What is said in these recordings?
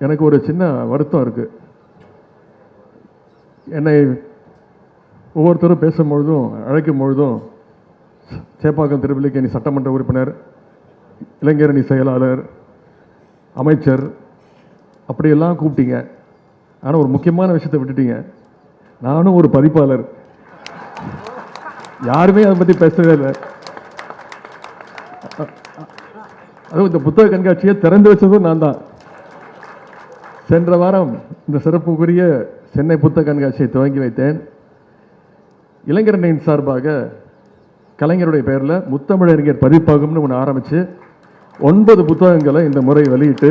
எனக்கு ஒரு சின்ன வருத்தம் இருக்குது என்னை ஒவ்வொருத்தரும் பேசும்பொழுதும் அழைக்கும் பொழுதும் சேப்பாக்கம் திருவில்லிக்கேணி சட்டமன்ற உறுப்பினர் இளைஞரணி செயலாளர் அமைச்சர் அப்படியெல்லாம் கூப்பிட்டீங்க ஆனால் ஒரு முக்கியமான விஷயத்தை விட்டுட்டீங்க நானும் ஒரு பதிப்பாளர் யாருமே அதை பற்றி பேசவே இல்லை அதுவும் இந்த புத்தக கண்காட்சியை திறந்து வச்சதும் நான் தான் சென்ற வாரம் இந்த சிறப்புக்குரிய சென்னை புத்தக கண்காட்சியை துவங்கி வைத்தேன். இளைஞரணியின் சார்பாக கலைஞருடைய பெயரில் முத்தமிழறிஞர் பதிப்பகம்னு ஒன்று ஆரம்பித்து ஒன்பது புத்தகங்களை இந்த முறை வெளியிட்டு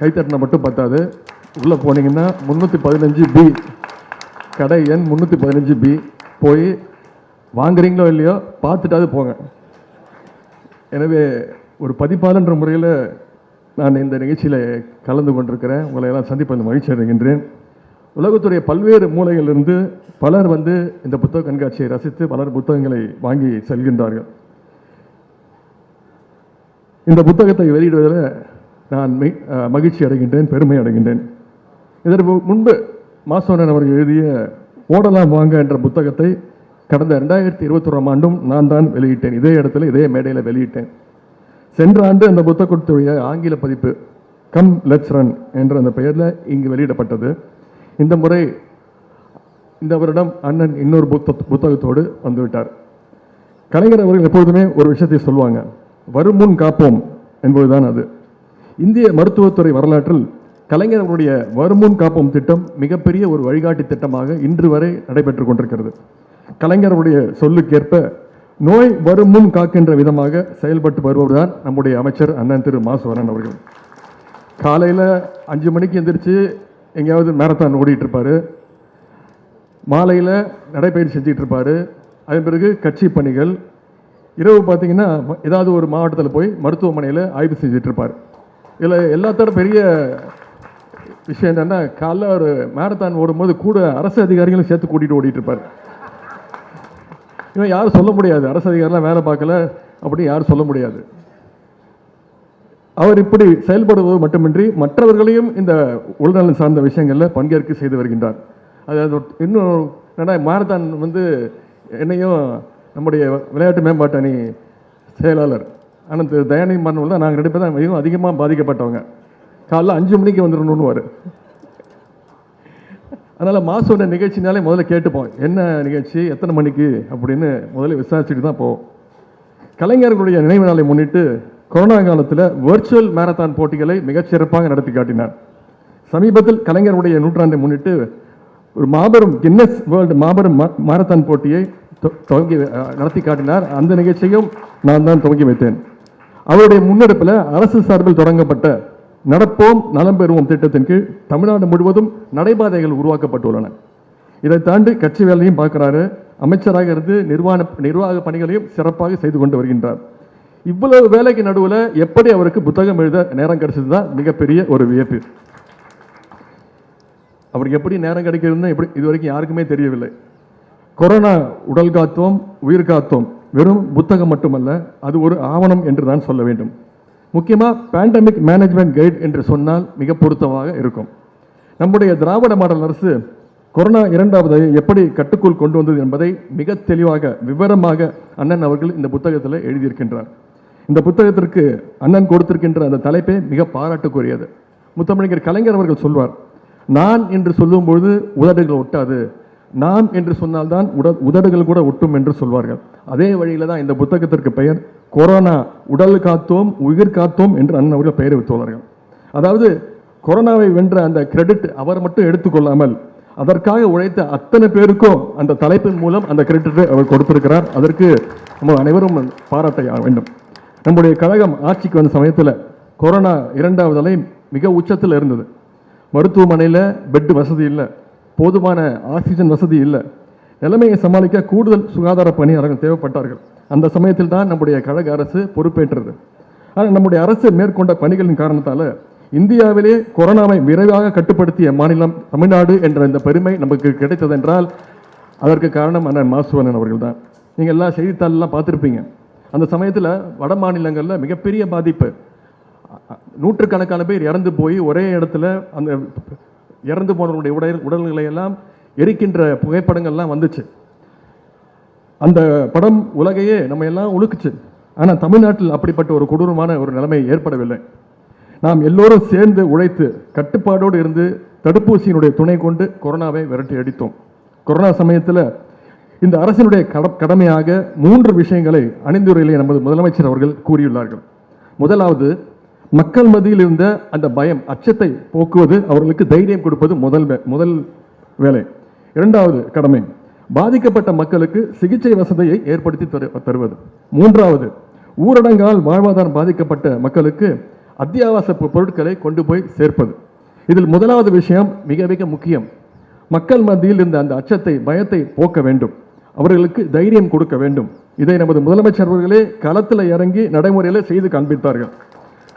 கைத்தட்டின மட்டும் பத்தாது. உள்ளே போனீங்கன்னா முந்நூற்றி பதினஞ்சு பி கடை எண் முந்நூற்றி பதினஞ்சு பி போய் வாங்குறீங்களோ இல்லையோ பார்த்துட்டாவது போங்க. எனவே ஒரு பதிப்பாளன்ற முறையில் நான் இந்த நிகழ்ச்சியில் கலந்து கொண்டிருக்கிறேன். உங்களை எல்லாம் சந்திப்பதில் மகிழ்ச்சி அடைகின்றேன். உலகத்துடைய பல்வேறு மூலைகளிலிருந்து பலர் வந்து இந்த புத்தக கண்காட்சியை ரசித்து பலர் புத்தகங்களை வாங்கி செல்கின்றார்கள். இந்த புத்தகத்தை வெளியிடுவதில் நான் மகிழ்ச்சி அடைகின்றேன் பெருமை அடைகின்றேன். இதற்கு முன்பு மாசோனன் அவர்கள் எழுதிய ஓடலாம் வாங்க என்ற புத்தகத்தை கடந்த ரெண்டாயிரத்தி இருபத்தொராம் ஆண்டும் நான் தான் வெளியிட்டேன். இதே இடத்துல இதே மேடையில் வெளியிட்டேன். சென்ற ஆண்டு அந்த புத்தகத்துடைய ஆங்கில பதிப்பு கம் லெட்ஸ் ரன் என்ற அந்த பெயரில் இங்கு வெளியிடப்பட்டது. இந்த முறை இந்த வருடம் அண்ணன் இன்னொரு புத்த புத்தகத்தோடு வந்துவிட்டார். கலைஞர் அவர்கள் எப்பொழுதுமே ஒரு விஷயத்தை சொல்லுவாங்க வரும் முன் காப்போம் என்பதுதான் அது. இந்திய மருத்துவத்துறை வரலாற்றில் கலைஞர் அவருடைய வருமுன் காப்போம் திட்டம் மிகப்பெரிய ஒரு வழிகாட்டி திட்டமாக இன்று வரை நடைபெற்று கொண்டிருக்கிறது. கலைஞருடைய சொல்லுக்கேற்ப நோய் வரும் முன் காக்கின்ற விதமாக செயல்பட்டு வருபவர்தான் நம்முடைய அமைச்சர் அண்ணன் திரு மாசுவரன் அவர்கள். காலையில் அஞ்சு மணிக்கு எந்திரிச்சு எங்கேயாவது மேரத்தான் ஓடிட்டு இருப்பாரு மாலையில் நடைப்பயிற்சி செஞ்சுட்டு இருப்பாரு அதன் பிறகு கட்சி பணிகள். இரவு பார்த்தீங்கன்னா ஏதாவது ஒரு மாவட்டத்தில் போய் மருத்துவமனையில் ஆய்வு செஞ்சுட்டு இருப்பார் இதில் எல்லாத்தோட பெரிய விஷயம் என்னென்னா காலைல ஒரு மேரத்தான் ஓடும்போது கூட அரசு அதிகாரிகளும் சேர்த்து கூட்டிகிட்டு ஓடிட்டு இருப்பார் இவன் யாரும் சொல்ல முடியாது. அரசு அதிகாரிலாம் வேலை பார்க்கல. அப்படின்னு யாரும் சொல்ல முடியாது. அவர் இப்படி செயல்படுவது மட்டுமின்றி மற்றவர்களையும் இந்த உடல்நலம் சார்ந்த விஷயங்களில் பங்கேற்க செய்து வருகின்றார். அதாவது இன்னும் என்னடா மாரத்தான் வந்து என்னையும் நம்முடைய விளையாட்டு மேம்பாட்டு அணி செயலாளர் அனந்த் தயானி மன்னர் தான் நாங்கள் ரெண்டு பேர் தான் மிகவும் அதிகமாக பாதிக்கப்பட்டவங்க. காலைல அஞ்சு மணிக்கு வந்துடணும்னு அதனால் மாசோட நிகழ்ச்சினாலே முதல்ல கேட்டுப்போம். என்ன நிகழ்ச்சி எத்தனை மணிக்கு அப்படின்னு முதல்ல விசாரிச்சுட்டு தான் போவோம். கலைஞர்களுடைய நினைவு நாளை முன்னிட்டு கொரோனா காலத்தில் வர்ச்சுவல் மேரத்தான் போட்டிகளை மிகச்சிறப்பாக நடத்தி காட்டினார். சமீபத்தில் கலைஞருடைய நூற்றாண்டை முன்னிட்டு ஒரு மாபெரும் கின்னஸ் வேர்ல்டு மாபெரும் மா- மாரத்தான் போட்டியை தொ- துவங்கி நடத்தி காட்டினார். அந்த நிகழ்ச்சியும் நான் தான் துவங்கி வைத்தேன். அவருடைய முன்னெடுப்பில் அரசு சார்பில் தொடங்கப்பட்ட நடப்போம் நலம் பெறுவோம் திட்டத்தின் கீழ் தமிழ்நாடு முழுவதும் நடைபாதைகள் உருவாக்கப்பட்டுள்ளன. இதை தாண்டி கட்சி வேலையும் பார்க்குறாரு. அமைச்சராக இருந்து நிர்வாக நிர்வாக பணிகளையும் சிறப்பாக செய்து கொண்டு வருகின்றார். இவ்வளவு வேலைக்கு நடுவில் எப்படி அவருக்கு புத்தகம் எழுத நேரம் கிடைச்சது தான் மிகப்பெரிய ஒரு வியப்பு. அவருக்கு எப்படி நேரம் கிடைக்கிறதுன்னு எப்படி இது வரைக்கும் யாருக்குமே தெரியவில்லை. கொரோனா உடல் காத்தோம் உயிர் காத்தோம் வெறும் புத்தகம் மட்டுமல்ல அது ஒரு ஆவணம் என்று தான் சொல்ல வேண்டும். முக்கியமாக பேண்டமிக் மேனேஜ்மெண்ட் கைட் என்று சொன்னால் மிக பொருத்தமாக இருக்கும். நம்முடைய திராவிட மாடல் அரசு கொரோனா இரண்டாவது எப்படி கட்டுக்குள் கொண்டு வந்தது என்பதை மிக தெளிவாக விவரமாக அண்ணன் அவர்கள் இந்த புத்தகத்தில் எழுதியிருக்கின்றார். இந்த புத்தகத்திற்கு அண்ணன் கொடுத்திருக்கின்ற அந்த தலைப்பே மிக பாராட்டுக்குரியது. முத்தமிழர் கலைஞர் அவர்கள் சொல்வார் நான் என்று சொல்லும்பொழுது உதடுகள் ஒட்டாது நாம் என்று சொன்னால்தான் உட உதடுகள் கூட ஒட்டும் என்று சொல்வார்கள். அதே வழியில் தான் இந்த புத்தகத்திற்கு பெயர் கொரோனா உடல் காத்தோம் உயிர் காத்தோம் என்று அண்ணன் அவர்கள் பெயர் வைத்துள்ளார்கள் அதாவது கொரோனாவை வென்ற அந்த கிரெடிட் அவர் மட்டும் எடுத்துக்கொள்ளாமல் அதற்காக உழைத்த அத்தனை பேருக்கும் அந்த தலைப்பின் மூலம் அந்த கிரெடிட்டை அவர் கொடுத்திருக்கிறார். அதற்கு நம்ம அனைவரும் பாராட்ட வேண்டும். நம்முடைய கழகம் ஆட்சிக்கு வந்த சமயத்தில் கொரோனா இரண்டாவது அலை மிக உச்சத்தில் இருந்தது. மருத்துவமனையில் பெட் வசதி இல்லை. போதுமான ஆக்சிஜன் வசதி இல்லை. நிலைமையை சமாளிக்க கூடுதல் சுகாதார பணியாளர்கள் தேவைப்பட்டார்கள். அந்த சமயத்தில் தான் நம்முடைய கழக அரசு பொறுப்பேற்றது. ஆனால் நம்முடைய அரசு மேற்கொண்ட பணிகளின் காரணத்தால் இந்தியாவிலே கொரோனாவை விரைவாக கட்டுப்படுத்திய மாநிலம் தமிழ்நாடு என்ற இந்த பெருமை நமக்கு கிடைத்ததென்றால் அதற்கு காரணம் அண்ணன் மாசுவனன் அவர்கள் தான். நீங்கள் எல்லாம் செய்தித்தாள்லாம் பார்த்துருப்பீங்க. அந்த சமயத்தில் வட மாநிலங்களில் மிகப்பெரிய பாதிப்பு. நூற்றுக்கணக்கான பேர் இறந்து போய் ஒரே இடத்துல அந்த இறந்து போனவருடைய உடல் உடல்களை எல்லாம் எரிக்கின்ற புகைப்படங்கள்லாம் வந்துச்சு. அந்த படம் உலகையே நம்ம எல்லாம் உழுக்குச்சு ஆனால் தமிழ்நாட்டில் அப்படிப்பட்ட ஒரு கொடூரமான ஒரு நிலைமை ஏற்படவில்லை. நாம் எல்லோரும் சேர்ந்து உழைத்து கட்டுப்பாடோடு இருந்து தடுப்பூசியினுடைய துணை கொண்டு கொரோனாவை விரட்டி அடித்தோம். கொரோனா சமயத்தில் இந்த அரசினுடைய கட- கடமையாக மூன்று விஷயங்களை அணிந்துரையிலே நமது முதலமைச்சர் அவர்கள் கூறியுள்ளார்கள். முதலாவது மக்கள் மத்தியில் இருந்த அந்த பயம் அச்சத்தை போக்குவது அவர்களுக்கு தைரியம் கொடுப்பது முதல் முதல் வேலை. இரண்டாவது கடமை பாதிக்கப்பட்ட மக்களுக்கு சிகிச்சை வசதியை ஏற்படுத்தி தரு- தருவது. மூன்றாவது ஊரடங்கால் வாழ்வாதாரம் பாதிக்கப்பட்ட மக்களுக்கு அத்தியாவசிய பொருட்களை கொண்டு போய் சேர்ப்பது. இதில் முதலாவது விஷயம் மிக மிக முக்கியம். மக்கள் மத்தியில் இருந்த அந்த அச்சத்தை பயத்தை போக்க வேண்டும். அவர்களுக்கு தைரியம் கொடுக்க வேண்டும். இதை நமது முதலமைச்சர் அவர்களே களத்தில் இறங்கி நடைமுறையில் செய்து காண்பித்தார்கள்.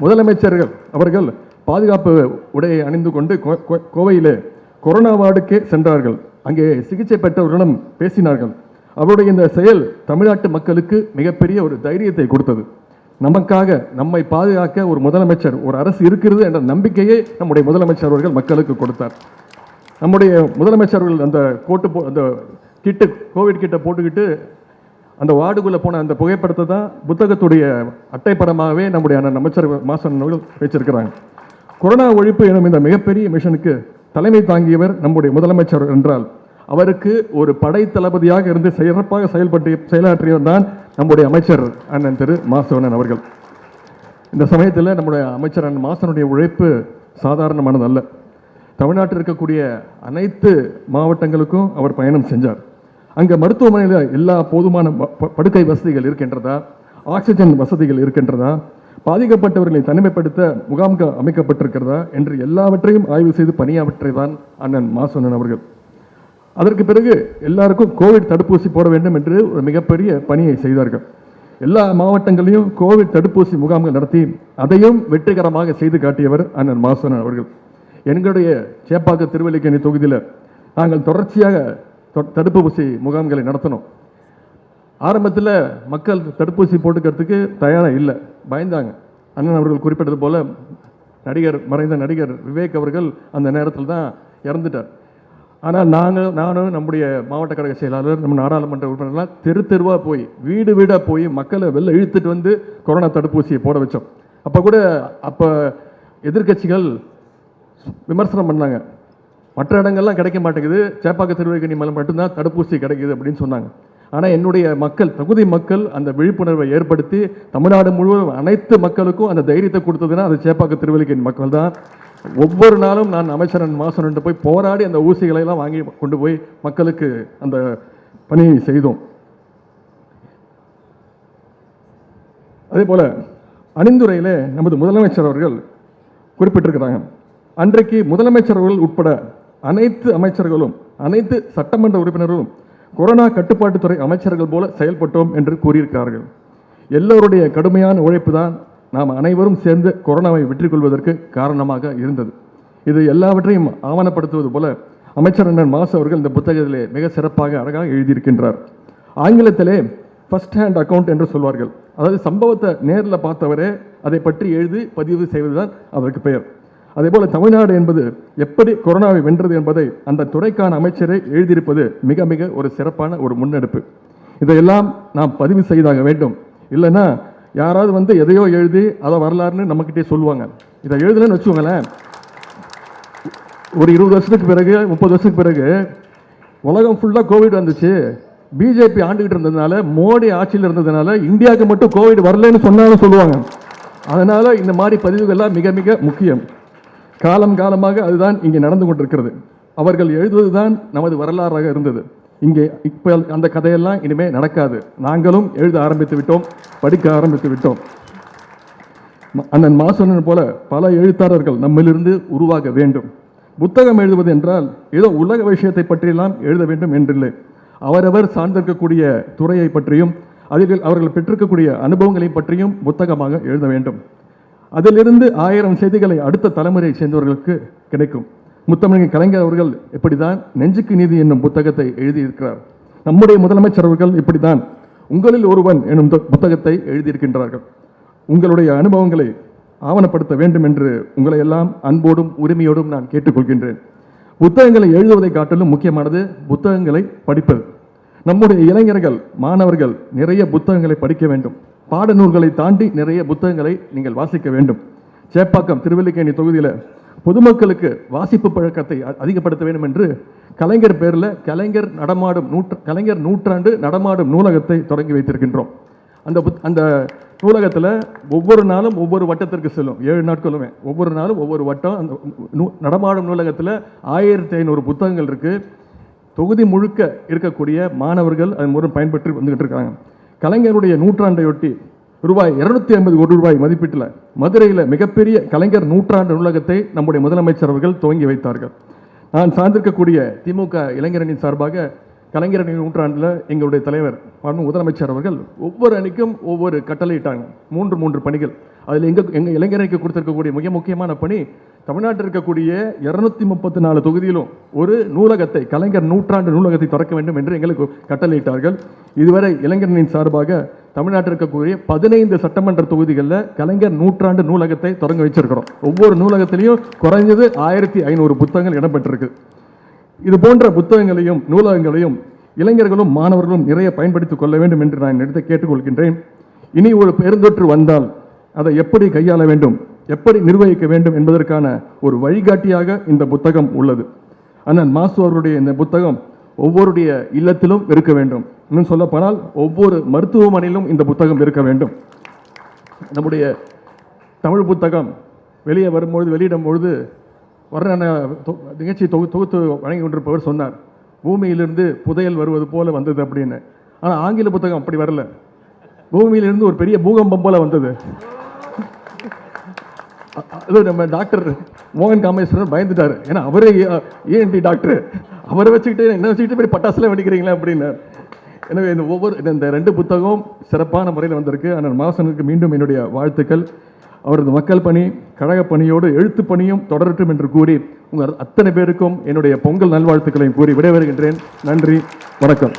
முதலமைச்சர்கள் அவர்கள் பாதுகாப்பு உடையை அணிந்து கொண்டு கோ- கோவையிலே கொரோனா வார்டுக்கே சென்றார்கள். அங்கே சிகிச்சை பெற்றவர்களிடம் பேசினார்கள். அவருடைய இந்த செயல் தமிழ்நாட்டு மக்களுக்கு மிகப்பெரிய ஒரு தைரியத்தை கொடுத்தது. நமக்காக நம்மை பாதுகாக்க ஒரு முதலமைச்சர் ஒரு அரசு இருக்கிறது என்ற நம்பிக்கையை நம்முடைய முதலமைச்சர் அவர்கள் மக்களுக்கு கொடுத்தார். நம்முடைய முதலமைச்சர் அவர்கள் அந்த கோட்டு போ அந்த கிட்டு கோவிட் கிட்ட போட்டுக்கிட்டு அந்த வார்டுக்குள்ளே போன அந்த புகைப்படத்தை தான் புத்தகத்துடைய அட்டைப்படமாகவே நம்முடைய அண்ணன் அமைச்சர் மாசன் அவர்கள் வச்சிருக்கிறாங்க கொரோனா ஒழிப்பு எனும் இந்த மிகப்பெரிய மிஷனுக்கு தலைமை தாங்கியவர் நம்முடைய முதலமைச்சர் என்றால் அவருக்கு ஒரு படை தளபதியாக இருந்து சிறப்பாக செயல்பட்டு செயலாற்றியவர் தான் நம்முடைய அமைச்சர் அண்ணன் திரு மாசவனன் அவர்கள். இந்த சமயத்தில் நம்முடைய அமைச்சர் அண்ணன் மாசனுடைய உழைப்பு சாதாரணமானதல்ல. தமிழ்நாட்டில் இருக்கக்கூடிய அனைத்து மாவட்டங்களுக்கும் அவர் பயணம் செஞ்சார். அங்கே மருத்துவமனையில் எல்லா போதுமான ப- படுக்கை வசதிகள் இருக்கின்றதா? ஆக்சிஜன் வசதிகள் இருக்கின்றதா? பாதிக்கப்பட்டவர்களை தனிமைப்படுத்த முகாம்கள் அமைக்கப்பட்டிருக்கிறதா? என்று எல்லாவற்றையும் ஆய்வு செய்து பணியாவற்றை தான் அண்ணன் மாசோனன் அவர்கள். அதற்கு பிறகு எல்லாருக்கும் கோவிட் தடுப்பூசி போட வேண்டும் என்று ஒரு மிகப்பெரிய பணியை செய்தார்கள். எல்லா மாவட்டங்களையும் கோவிட் தடுப்பூசி முகாம்கள் நடத்தி அதையும் வெற்றிகரமாக செய்து காட்டியவர் அண்ணன் மாசனன் அவர்கள். எங்களுடைய சேப்பாக்க திருவல்லிக்கணி தொகுதியில் நாங்கள் தொடர்ச்சியாக தடுப்பூசி முகாம்களை நடத்தணும். ஆரம்பத்தில் மக்கள் தடுப்பூசி போட்டுக்கிறதுக்கு தயாராக இல்லை. பயந்தாங்க. அண்ணன் அவர்கள் குறிப்பிட்டது போல் நடிகர் மறைந்த நடிகர் விவேக் அவர்கள் அந்த நேரத்தில் தான் இறந்துட்டார். ஆனால் நாங்கள் நானும் நம்முடைய மாவட்ட கழக செயலாளர் நம்ம நாடாளுமன்ற உறுப்பினர்லாம் தெரு தெருவாக போய் வீடு வீடாக போய் மக்களை வெளில இழுத்துட்டு வந்து கொரோனா தடுப்பூசியை போட வச்சோம். அப்போ கூட அப்போ எதிர்க்கட்சிகள் விமர்சனம் பண்ணாங்க. மற்ற இடங்கள்லாம் கிடைக்க மாட்டேங்குது. சேப்பாக்க திருவள்ளிக்கணி மலை மட்டும்தான் தடுப்பூசி கிடைக்குது அப்படின்னு சொன்னாங்க. ஆனால் என்னுடைய மக்கள் தகுதி மக்கள் அந்த விழிப்புணர்வை ஏற்படுத்தி தமிழ்நாடு முழுவதும் அனைத்து மக்களுக்கும் அந்த தைரியத்தை கொடுத்ததுன்னா அது சேப்பாக்க திருவள்ளிக்கணி மக்கள் தான். ஒவ்வொரு நாளும் நான் அமைச்சரன் மாசனன்ட்டு போய் போராடி அந்த ஊசிகளை எல்லாம் வாங்கி கொண்டு போய் மக்களுக்கு அந்த பணியை செய்தோம். அதே போல் அணிந்துரையிலே நமது முதலமைச்சர் அவர்கள் குறிப்பிட்டிருக்கிறாங்க. அன்றைக்கு முதலமைச்சர் அவர்கள் உட்பட அனைத்து அமைச்சர்களும் அனைத்து சட்டமன்ற உறுப்பினர்களும் கொரோனா கட்டுப்பாட்டுத்துறை அமைச்சர்கள் போல செயல்பட்டோம் என்று கூறியிருக்கிறார்கள். எல்லோருடைய கடுமையான உழைப்பு தான் நாம் அனைவரும் சேர்ந்து கொரோனாவை வெற்றி கொள்வதற்கு காரணமாக இருந்தது. இது எல்லாவற்றையும் ஆவணப்படுத்துவது போல அமைச்சர் அண்ணன் மாசு அவர்கள் இந்த புத்தகத்திலே மிக சிறப்பாக அழகாக எழுதியிருக்கின்றார். ஆங்கிலத்திலே ஃபர்ஸ்ட் ஹேண்ட் அக்கௌண்ட் என்று சொல்வார்கள். அதாவது சம்பவத்தை நேரில் பார்த்தவரே அதை பற்றி எழுதி பதிவு செய்வதுதான் அதற்கு பெயர். அதேபோல தமிழ்நாடு என்பது எப்படி கொரோனாவை வென்றது என்பதை அந்த துறைக்கான அமைச்சரை எழுதியிருப்பது மிக மிக ஒரு சிறப்பான ஒரு முன்னெடுப்பு. இதையெல்லாம் நாம் பதிவு செய்தாக வேண்டும். இல்லைன்னா யாராவது வந்து எதையோ எழுதி அதை வரலாறுன்னு நம்மக்கிட்டே சொல்லுவாங்க. இதை எழுதலன்னு வச்சுக்கோங்களேன். ஒரு இருபது வருஷத்துக்கு பிறகு முப்பது வருஷத்துக்கு பிறகு உலகம் ஃபுல்லாக கோவிட் வந்துச்சு. பிஜேபி ஆண்டுகிட்டு இருந்ததுனால மோடி ஆட்சியில் இருந்ததுனால இந்தியாவுக்கு மட்டும் கோவிட் வரலன்னு சொன்னாலும் சொல்லுவாங்க. அதனால் இந்த மாதிரி பதிவுகள்லாம் மிக மிக முக்கியம். காலம் காலமாக அதுதான் இங்கே நடந்து கொண்டிருக்கிறது. அவர்கள் எழுதுவதுதான் நமது வரலாறாக இருந்தது. இங்கே இப்போ அந்த கதையெல்லாம் இனிமே நடக்காது. நாங்களும் எழுத ஆரம்பித்து விட்டோம் படிக்க ஆரம்பித்து விட்டோம். அண்ணன் மாசனன் போல பல எழுத்தாளர்கள் நம்மிலிருந்து உருவாக வேண்டும். புத்தகம் எழுதுவது என்றால் ஏதோ உலக விஷயத்தை பற்றியெல்லாம் எழுத வேண்டும் என்றில்லை. அவரவர் சார்ந்திருக்கக்கூடிய துறையை பற்றியும் அதில் அவர்கள் பெற்றிருக்கக்கூடிய அனுபவங்களை பற்றியும் புத்தகமாக எழுத வேண்டும். அதிலிருந்து ஆயிரம் செய்திகளை அடுத்த தலைமுறையை சேர்ந்தவர்களுக்கு கிடைக்கும். முத்தமிழக கலைஞர் அவர்கள் இப்படிதான் நெஞ்சுக்கு நீதி என்னும் புத்தகத்தை எழுதியிருக்கிறார். நம்முடைய முதலமைச்சர் அவர்கள் இப்படித்தான் உங்களில் ஒருவன் என்னும் புத்தகத்தை எழுதியிருக்கின்றார்கள். உங்களுடைய அனுபவங்களை ஆவணப்படுத்த வேண்டும் என்று உங்களை எல்லாம் அன்போடும் உரிமையோடும் நான் கேட்டுக்கொள்கின்றேன். புத்தகங்களை எழுதுவதை காட்டிலும் முக்கியமானது புத்தகங்களை படிப்பது. நம்முடைய இளைஞர்கள் மாணவர்கள் நிறைய புத்தகங்களை படிக்க வேண்டும். பாடநூல்களை தாண்டி நிறைய புத்தகங்களை நீங்கள் வாசிக்க வேண்டும். சேப்பாக்கம் திருவல்லிக்கேணி தொகுதியில் பொதுமக்களுக்கு வாசிப்பு பழக்கத்தை அதிகப்படுத்த வேண்டும் என்று கலைஞர் பேரில் கலைஞர் நடமாடும் நூற்று கலைஞர் நூற்றாண்டு நடமாடும் நூலகத்தை தொடங்கி வைத்திருக்கின்றோம். அந்த புத் அந்த நூலகத்தில் ஒவ்வொரு நாளும் ஒவ்வொரு வட்டத்திற்கு செல்லும். ஏழு நாட்களுமே. ஒவ்வொரு நாளும் ஒவ்வொரு வட்டம் அந்த நூ- நடமாடும் நூலகத்தில் ஆயிரத்தி ஐநூறு புத்தகங்கள் இருக்குது தொகுதி முழுக்க இருக்கக்கூடிய மாணவர்கள் அதன் மூலம் பயன்பெற்று வந்துகிட்டு இருக்காங்க. கலைஞருடைய நூற்றாண்டையொட்டி ரூபாய் இருநூத்தி ஐம்பது கோடி ரூபாய் மதிப்பீட்டில் மதுரையில் மிகப்பெரிய கலைஞர் நூற்றாண்டு நூலகத்தை நம்முடைய முதலமைச்சர் அவர்கள் துவங்கி வைத்தார்கள். நான் சார்ந்திருக்கக்கூடிய திமுக இளைஞரணியின் சார்பாக கலைஞரணி நூற்றாண்டில் எங்களுடைய தலைவர் முதலமைச்சர் அவர்கள் ஒவ்வொரு அணிக்கும் ஒவ்வொரு கட்டளையிட்டாங்க. மூன்று மூன்று பணிகள். அதில் எங்கள் எங்கள் இளைஞரணிக்கு கொடுத்துருக்கக்கூடிய மிக முக்கியமான பணி தமிழ்நாட்டில் இருக்கக்கூடிய இரநூத்தி முப்பத்தி நாலு தொகுதியிலும் ஒரு நூலகத்தை கலைஞர் நூற்றாண்டு நூலகத்தை திறக்க வேண்டும் என்று எங்களுக்கு கட்டளையிட்டார்கள். இதுவரை இளைஞரணியின் சார்பாக தமிழ்நாட்டில் இருக்கக்கூடிய பதினைந்து சட்டமன்ற தொகுதிகளில் கலைஞர் நூற்றாண்டு நூலகத்தை தொடங்க வச்சிருக்கிறோம் ஒவ்வொரு நூலகத்திலையும் குறைஞ்சது ஆயிரத்தி ஐநூறு புத்தகங்கள் இடம்பெற்றிருக்கு. இது போன்ற புத்தகங்களையும் நூலகங்களையும் இளைஞர்களும் மாணவர்களும் நிறைய பயன்படுத்திக் கொள்ள வேண்டும் என்று நான் எடுத்து கேட்டுக்கொள்கின்றேன். இனி ஒரு பெருந்தொற்று வந்தால் அதை எப்படி கையாள வேண்டும் எப்படி நிர்வகிக்க வேண்டும் என்பதற்கான ஒரு வழிகாட்டியாக இந்த புத்தகம் உள்ளது. அண்ணன் மாசு அவருடைய இந்த புத்தகம் ஒவ்வொருடைய இல்லத்திலும் இருக்க வேண்டும். இன்னும் சொல்லப்போனால் ஒவ்வொரு மருத்துவமனையிலும் இந்த புத்தகம் இருக்க வேண்டும். நம்முடைய தமிழ் புத்தகம் வெளியே வரும்பொழுது வெளியிடும் பொழுது வர்ணன தொ- நிகழ்ச்சி தொகு தொகுத்து வழங்கி கொண்டிருப்பவர் சொன்னார் பூமியிலிருந்து புதையல் வருவது போல வந்தது அப்படின்னு. ஆனால் ஆங்கில புத்தகம் அப்படி வரல. பூமியிலிருந்து ஒரு பெரிய பூகம்பம் போல வந்தது. அது நம்ம டாக்டர் மோகன் காமேஸ்வரன் பயந்துட்டார். ஏன்னா அவரே ஏஎன்டி டாக்டர். அவரை வச்சுக்கிட்டு என்ன வச்சுக்கிட்டு போய் பட்டாசுலாம் வெடிக்கிறீங்களா அப்படின்னார் எனவே இந்த ஒவ்வொரு இந்த- இந்த ரெண்டு புத்தகம் சிறப்பான முறையில் வந்திருக்கு. ஆனால் மாசனுக்கு மீண்டும் என்னுடைய வாழ்த்துக்கள். அவரது மக்கள் பணி கழக பணியோடு எழுத்து பணியும் தொடரட்டும் என்று கூறி உங்கள் அத்தனை பேருக்கும் என்னுடைய பொங்கல் நல்வாழ்த்துக்களையும் கூறி விடைபெறுகின்றேன். நன்றி வணக்கம்.